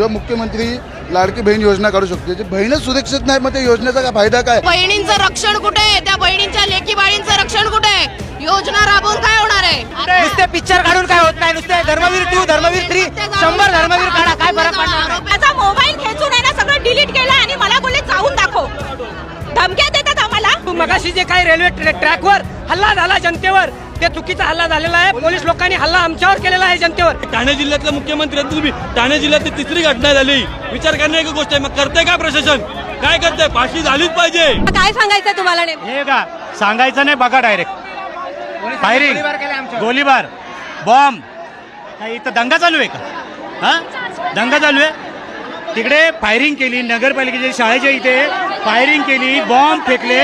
जो मुख्यमंत्री लाडकी बहीण योजना काढू शकतो त्याची बहीणच सुरक्षित नाही मग त्या योजनेचा काय फायदा काय? बहिणींचं रक्षण कुठे आहे? त्या बहिणींच्या लेकी बाळींचं रक्षण कुठे आहे? योजना राबवून काय होणार आहे? नुसते पिक्चर काढून काय होत नाही? नुसते धर्मवीर टू धर्मवीर थ्री शंभर धर्मवीर काढा काय फरक पडणार. माझा मोबाईल खेचून आहे ना सगळं डिलीट केलं आणि मला बोलले जाऊन दाखव. धमक्या देतात आम्हाला. मगाशी जे काही रेल्वे ट्रॅ- ट्रॅकवर हल्ला झाला जनतेवर ते चुकीचा हल्ला झालेला आहे. पोलीस लोकांनी हल्ला आमच्यावर केलेला आहे जनतेवर. ठाणे जिल्ह्यातला मुख्यमंत्री तुम्ही. ठाणे जिल्ह्यातली तिसरी घटना झाली. विचार करण्याची गोष्ट आहे. मग करते काय प्रशासन? काय करते फाशी झालीच पाहिजे. काय सांगायचं तुम्हाला नेमकं? हे का सांगायचं नाही बघा डायरेक्ट फायरिंग गोळीबार बॉम्ब. काय इथं दंगा चालू आहे का? हा? दंगा चालू आहे? तिकडे फायरिंग केली नगरपालिकेच्या शाळेच्या इथे फायरिंग केली बॉम्ब फेकले.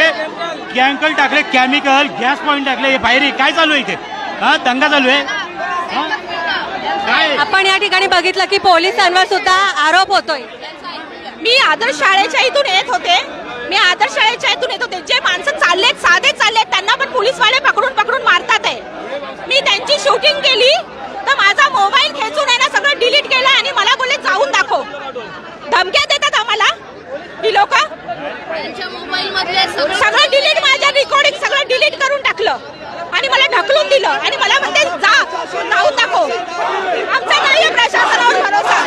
कॅमिकल टाकले केमिकल गॅस पॉईंट टाकले हे काय चालू आहे इथे? हा दंगा चालू आहे? हा? काय? आपण या ठिकाणी बघितलं की पोलिसांवर सुद्धा आरोप होतोय. मी आदर्श शाळेच्या इथून येत होते. मी आदर्श शाळेच्या इथून येत होते. जे माणसं चाललेत साधे चाललेत त्यांना पण पोलीसवाले पकडून पकडून मारतात आहे. मी त्यांची शूटिंग केली तर माझा मोबाईल खेचून आहे ना सगळं डिलीट केलं आणि मला बोलले जाऊन दाखव धमक्या देतात आम्हाला ही लोक त्यांच्या मोबाईल मधले सगळं सगळं डिलीट माझ्या रेकॉर्डिंग सगळं डिलीट करून टाकलं आणि मला ढकलून दिलं आणि मला म्हणते जा जाऊन दाखव आमचा नाहीये प्रशासनावर भरोसा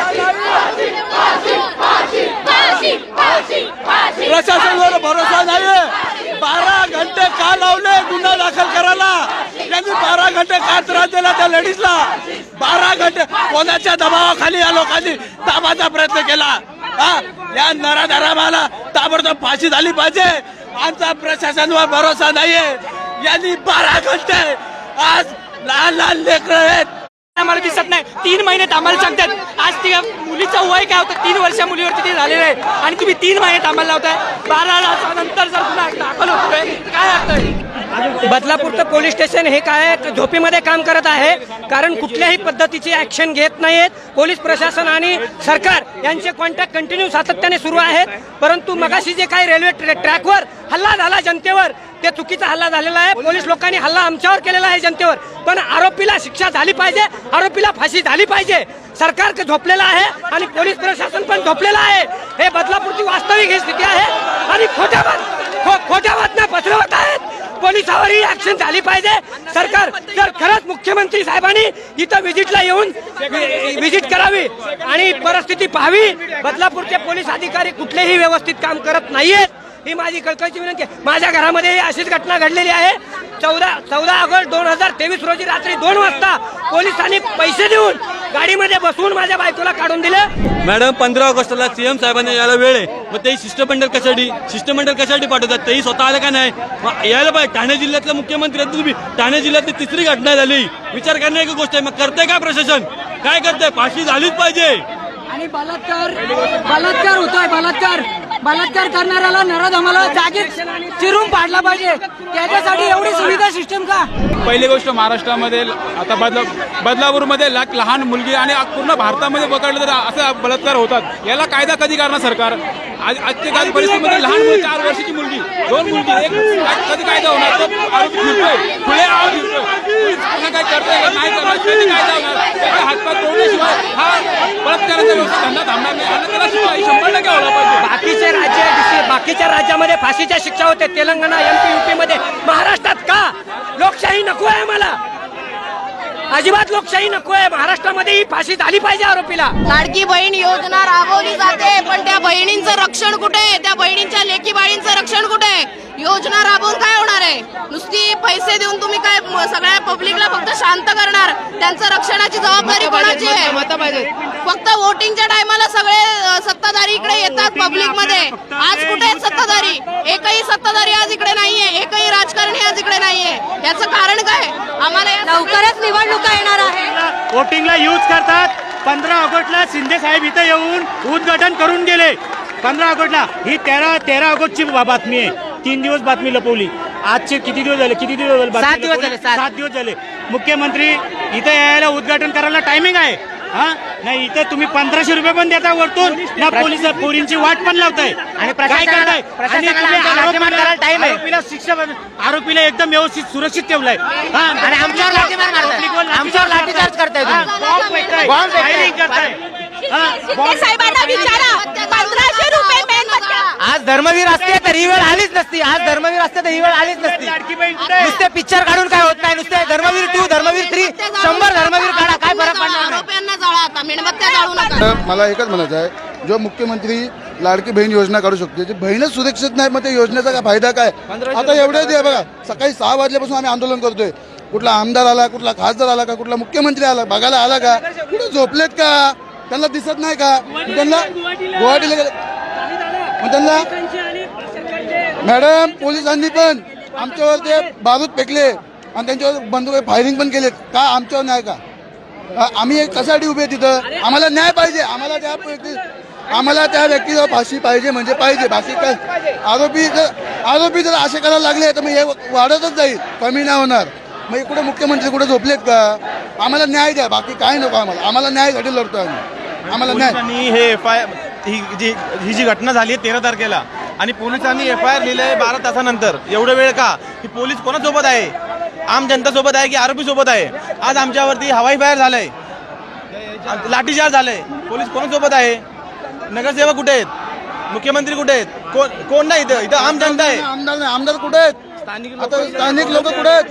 प्रशासनावर भरोसा नाही बारा घंटे का लावले गुन्हा दाखल करायला त्यांनी बारा घंटे त्रास दिला त्या लेडीजला. बारा घंटे कोणाच्या दबावाखाली या लोकांनी ताबाचा प्रयत्न केला? हा? या नराधरामाला ताबडतोब फाशी झाली पाहिजे. आमचा प्रशासनवर भरोसा नाहीये. यांनी बारा घंटे आज लहान लहान लेकरं आहेत. आम्हाला दिसत नाही. तीन महिने आम्हाला सांगतात. आज ती मुलीचं वय काय होतं? तीन वर्ष मुलीवरती ते झालेलं आहे. आणि तुम्ही तीन महिने आम्हाला लावताय. बारा नंतर जर पुन्हा दाखल होतोय काय अर्थ बदलापूरचं पोलीस स्टेशन हे काय झोपीमध्ये काम करत आहे. कारण कुठल्याही पद्धतीची ऍक्शन घेत नाहीत पोलीस प्रशासन आणि सरकार यांचे कॉन्टॅक्ट कंटिन्यू सातत्याने सुरू आहेत. परंतु मगाशी जे काही रेल्वे ट्रॅकवर हल्ला झाला जनतेवर ते चुकीचा हल्ला झालेला आहे. पोलीस लोकांनी हल्ला आमच्यावर केलेला आहे जनतेवर. पण आरोपीला शिक्षा झाली पाहिजे आरोपीला फाशी झाली पाहिजे. सरकार झोपलेलं आहे आणि पोलीस प्रशासन पण झोपलेलं आहे. हे बदलापूरची वास्तविक ही स्थिती आहे. आणि खोट्या खो- खोट्या बातम्या पसरवत आहेत. पोलिसावर ही ऍक्शन झाली पाहिजे. सरकार जर खरंच मुख्यमंत्री साहेबांनी इथं व्हिजिटला येऊन व्हिजिट करावी आणि परिस्थिती पाहावी. बदलापूरचे पोलीस अधिकारी कुठलेही व्यवस्थित काम करत नाहीयेत. ही माझी कळकळीची विनंती आहे. माझ्या घरामध्ये अशीच घटना घडलेली आहे. चौदा चौदा ऑगस्ट दोन हजार तेवीस रोजी रात्री दोन वाजता पोलिसांनी पैसे देऊन गाडीमध्ये बसवून माझ्या बायकोला काढून दिलं. मॅडम पंधरा ऑगस्टला सीएम साहेबांना यायला वेळ आहे. मग ते शिष्टमंडळ कशासाठी? शिष्टमंडळ कशासाठी पाठवतात? तेही स्वतः आलं का नाही? मग यायला पाहिजे. ठाणे जिल्ह्यातला मुख्यमंत्री आहेत तुम्ही. ठाणे जिल्ह्यातली तिसरी घटना झाली. विचार करण्याची गोष्ट आहे. मग करते काय प्रशासन? काय करते फाशी झालीच पाहिजे. आणि बलात्कार बलात्कार होतोय बलात्कार. बलात्कार करणाऱ्याला नराधमाला जागीच चिरून पाडला पाहिजे. त्याच्यासाठी एवढी सुविधा सिस्टम का? पहिली गोष्ट महाराष्ट्रामध्ये आता बदला बदलापूरमध्ये लाख लहान मुलगी आणि पूर्ण भारतामध्ये पकडलं तर असं बलात्कार होतात. याला कायदा कधी करणार सरकार? आज आजच्या काल परिस्थितीमध्ये म्हणजे लहान मुलगी चार वर्षाची मुलगी दोन मुलगी एक कधी कायदा होणार? तो आरोपी फिरतोय खुले आरोप फिरतोय पोलीस पुन्हा काय करतोय का नाही करणार? कधी कायदा होणार त्याचे हातपाय तोडल्याशिवाय हा बलात्काराचा व्यवस्था धंदा थांबणार नाही. आणि त्याला शिवाय शंभर टक्के होला पाहिजे. बाकीचे राज्य बाकीच्या राज्यामध्ये फाशीच्या शिक्षा होते तेलंगणा एमपी युपी मध्ये. महाराष्ट्रात का? लोकशाही नको आहे मला अजिबात लोकशाही नको आहे महाराष्ट्रामध्ये ही फाशी झाली पाहिजे आरोपीला. लाडकी बहीण योजना राबवली जाते पण त्या बहिणींचं रक्षण कुठे? आहे त्या बहिणींच्या लेकी बाळींचं रक्षण कुठे? आहे योजना राबवून काय होणार आहे? नुसती पैसे देऊन तुम्ही काय म- सगळ्या पब्लिकला फक्त शांत करणार? त्यांचं रक्षणाची जबाबदारी कोणाची आहे? फक्त वोटिंगच्या टायमाला सगळे अ, सत्ताधारी इकडे येतात पब्लिकमध्ये आज कुठे आहेत सत्ताधारी? एकही सत्ताधारी आज इकडे नाहीये. एकही राजकारणी आज इकडे नाहीये. याचं कारण काय? आम्हाला या लवकरच निवडणुका येणार आहे वोटिंगला यूज करतात. पंधरा ऑगस्टला शिंदे साहेब इथं येऊन उद्घाटन करून गेले. पंधरा ऑगस्टला. ही तेरा तेरा ऑगस्टची बातमी आहे. तीन दिवस बातमी लपवली. आजचे किती दिवस झाले? किती दिवस झाले? दिवस. सात. दिवस झाले. मुख्यमंत्री इथं यायला उद्घाटन करायला टायमिंग आहे. हा? नाही इथं तुम्ही पंधराशे रुपये पण देता वरतून. ना पोलीस पोरींची वाट पण लावताय. आणि काय करताय? आणि तुम्ही आरोपीला time आहे. आरोपीला शिक्षा आरोपीला एकदम व्यवस्थित सुरक्षित ठेवलाय. हा? आणि आमच्यावर लाठीमार मारताय. पब्लिकवर आमच्यावर लाठीचार्ज करताय तुम्ही. हा, बॉम्ब फेकताय, बॉम्ब फेकताय. फायरिंग करताय. शिंदे साहेबांना विचारा पंधराशे रुपये मेणबत्त्या आज धर्मवीर असते तर ही वेळ आलीच नसती. आज धर्मवीर असते तर ही वेळ आलीच नसती. आहे? नुसते पिक्चर काढून काय होत नाही. नुसते धर्मवीर टू धर्मवीर थ्री शंभर धर्मवीर काढा. काय फरक पडणार मला एकच म्हणायचं आहे. जो मुख्यमंत्री लाडकी बहीण योजना काढू शकते जी बहीणच सुरक्षित नाही मग त्या योजनेचा काय फायदा काय? आता एवढे दे बघा सकाळी सहा वाजल्यापासून आम्ही आंदोलन करतोय. कुठला आमदार आला कुठला खासदार आला का कुठला मुख्यमंत्री आला बघायला आला का? कुठे झोपलेत का? त्यांना दिसत नाही का? त्यांना गुवाहाटीला गेले मग त्यांना मॅडम पोलिसांनी पण. आमच्यावर ते बारूद फेकले. आणि त्यांच्यावर बंदूक फायरिंग पण केले का आमच्यावर नाही का? आम्ही कशासाठी उभे आहे तिथं? आम्हाला न्याय पाहिजे. आम्हाला त्या व्यक्ती आम्हाला त्या व्यक्तीला फाशी पाहिजे म्हणजे पाहिजे. फाशी काय? आरोपी जर आरोपी जर असे करायला लागले तर मग हे वाढतच जाईल. कमी नाही होणार. मग इकडे मुख्यमंत्री कुठे झोपलेत का? आम्हाला न्याय द्या. बाकी काय नको आम्हाला. आम्हाला न्याय न्यायसाठी लढतो आम्ही. आम्हाला न्याय हे एफ आय ही जी ही जी घटना झाली आहे तेरा तारखेला आणि पोलिसांनी एफ आय आर लिहिलं आहे बारा तासानंतर. एवढं वेळ का? की पोलीस कोणासोबत आहे? आम जनतासोबत आहे की आरोपी सोबत आहे? आज आमच्यावरती हवाई फायर झालंय. लाठीचार्ज झालंय. पोलीस कोणासोबत आहे? नगरसेवक कुठे आहेत? मुख्यमंत्री कुठे आहेत? कोण कोण नाही इथं? इथं आम जनता आहे. आमदार नाही आमदार कुठे आहेत? आता स्थानिक लोक कुठे आहेत?